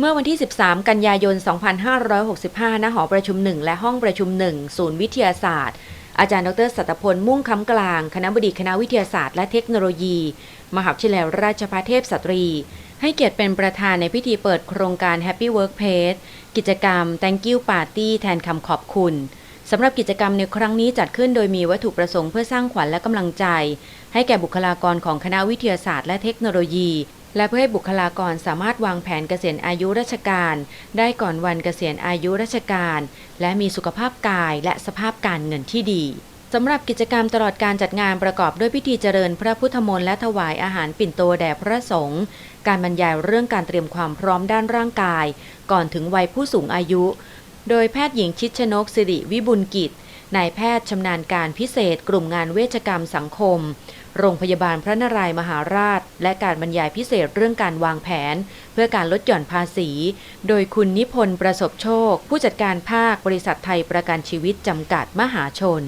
เมื่อวันที่ 13 กันยายน 2565 ณ หอประชุม 1 และห้องประชุม 1 ศูนย์วิทยาศาสตร์ อาจารย์ดรสัตพล มุ่งคำกลาง คณะบดีคณะวิทยาศาสตร์และเทคโนโลยี มหาวิทยาลัยราชภัฏเทพสตรี ให้เกียรติเป็นประธานในพิธีเปิดโครงการ Happy Workplace กิจกรรม Thank you Party แทนคำขอบคุณสำหรับกิจกรรมในครั้งนี้จัดขึ้นโดยมีวัตถุประสงค์เพื่อสร้างขวัญและกำลังใจ ให้แก่บุคลากรของคณะวิทยาศาสตร์และเทคโนโลยี และเพื่อให้บุคลากรสามารถวางแผนเกษียณอายุราชการ ได้ก่อนวันเกษียณอายุราชการ และมีสุขภาพกายและสภาพการเงินที่ดีสำหรับกิจกรรมตลอดการจัดงานประกอบด้วยพิธีเจริญพระพุทธมนต์และถวายอาหารปิ่นโตแด่พระสงฆ์การบรรยายเรื่องการเตรียมความพร้อมด้านร่างกาย ก่อนถึงวัยผู้สูงอายุ โดยแพทย์หญิงชิดชนกสิริวิบุญกิจ นายแพทย์ชำนาญการพิเศษกลุ่มงานเวชกรรมสังคม โรงพยาบาลพระนารายมหาราช และการบรรยายพิเศษเรื่องการวางแผน เพื่อการลดหย่อนภาษี โดยคุณนิพนธ์ประสบโชค ผู้จัดการภาคบริษัทไทยประกันชีวิตจำกัดมหาชน